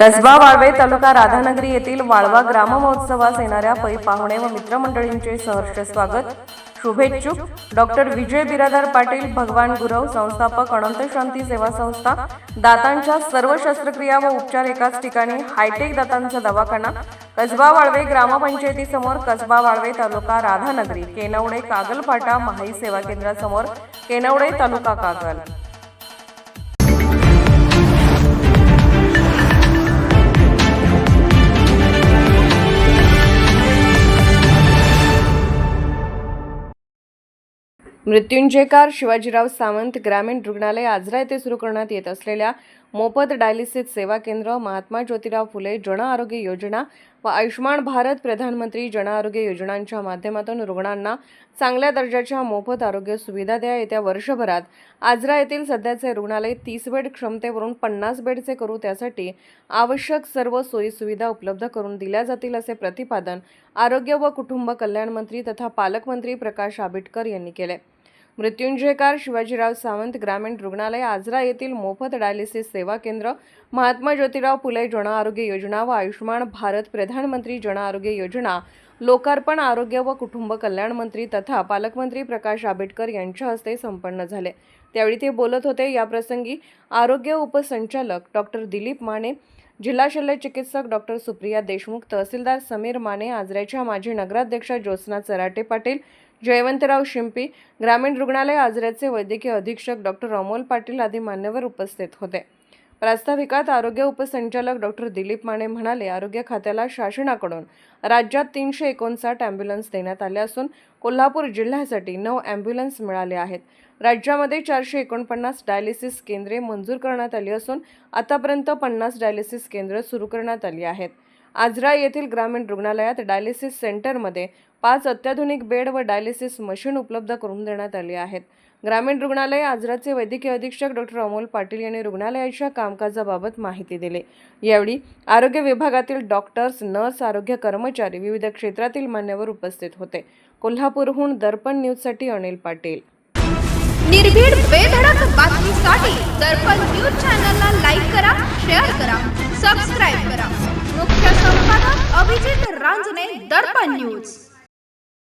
कसबा वाळवे तालुका राधानगरी येथील वाळवा ग्राम महोत्सवास येणाऱ्या पै पाहुणे व मित्रमंडळींचे सहर्ष स्वागत. शुभेच्छुक. डॉक्टर विजय बिरादार पाटील भगवान गुरव संस्थापक अनंत शांती सेवा संस्था दातांच्या सर्व शस्त्रक्रिया व उपचार एकाच ठिकाणी हायटेक दातांचा दवाखाना कसबा वाळवे ग्रामपंचायतीसमोर कसबा वाळवे तालुका राधानगरी केनवडे कागल फाटा महाई सेवा केंद्रासमोर केनवडे तालुका कागल. मृत्युंजयकार शिवाजीराव सावंत ग्रामीण रुग्णालय आजरा येथे सुरू करण्यात येत असलेल्या मोफत डायलिसिस सेवा केंद्र महात्मा ज्योतिराव फुले जन आरोग्य योजना व आयुष्मान भारत प्रधानमंत्री जन आरोग्य योजनांच्या माध्यमातून रुग्णांना चांगल्या दर्जाच्या मोफत आरोग्य सुविधा द्या. येत्या वर्षभरात आजरा येथील सध्याचे रुग्णालय तीस बेड क्षमतेवरून पन्नास बेडचे करू. त्यासाठी आवश्यक सर्व सोयीसुविधा उपलब्ध करून दिल्या जातील असे प्रतिपादन आरोग्य व कुटुंब कल्याण मंत्री तथा पालकमंत्री प्रकाश आंबेडकर यांनी केले. मृत्युंजयकार शिवाजीराव सावंत ग्रामीण रुग्णालय आजरा येथील मोफत डायलिसिस सेवा केंद्र महात्मा ज्योतिराव फुले जन आरोग्य योजना व आयुष्मान भारत प्रधानमंत्री जन आरोग्य योजना लोकार्पण आरोग्य व कुटुंब कल्याण मंत्री तथा पालकमंत्री प्रकाश आंबेडकर यांच्या हस्ते संपन्न झाले. त्यावेळी ते बोलत होते याप्रसंगी आरोग्य उपसंचालक डॉक्टर दिलीप माने जिल्हा शल्य चिकित्सक डॉक्टर सुप्रिया देशमुख तहसीलदार समीर माने आजऱ्याच्या माजी नगराध्यक्षा ज्योत्स्ना चराटे पाटील जयवंतराव शिंपी ग्रामीण रुग्णालय आजऱ्याचे वैद्यकीय अधीक्षक डॉक्टर अमोल पाटील आदी मान्यवर उपस्थित होते. प्रास्ताविकात आरोग्य उपसंचालक डॉक्टर दिलीप माने म्हणाले आरोग्य खात्याला शासनाकडून राज्यात तीनशे एकोणसाठ अँब्युलन्स देण्यात आले असून कोल्हापूर जिल्ह्यासाठी नऊ अँब्युलन्स मिळाले आहेत. राज्यामध्ये चारशे एकोणपन्नास डायलिसिस केंद्रे मंजूर करण्यात आली असून आतापर्यंत पन्नास डायलिसिस केंद्र सुरू करण्यात आली आहेत. आजरा येथील ग्रामीण रुग्णालयात डायलिसिस सेंटरमध्ये पाच अत्याधुनिक बेड व डायलिसिस मशीन उपलब्ध करून देण्यात आली आहेत. ग्रामीण रुग्णालय आजराचे वैद्यकीय अधीक्षक डॉक्टर अमोल पाटील यांनी रुग्णालयाच्या कामकाजाबाबत माहिती दिली. यावेळी आरोग्य विभागातील डॉक्टर्स नर्स आरोग्य कर्मचारी विविध क्षेत्रातील मान्यवर उपस्थित होते. कोल्हापूरहून दर्पण न्यूजसाठी अनिल पाटील. निर्भीड बेधडक बातमीसाठी रांजणे दर्पण न्यूज.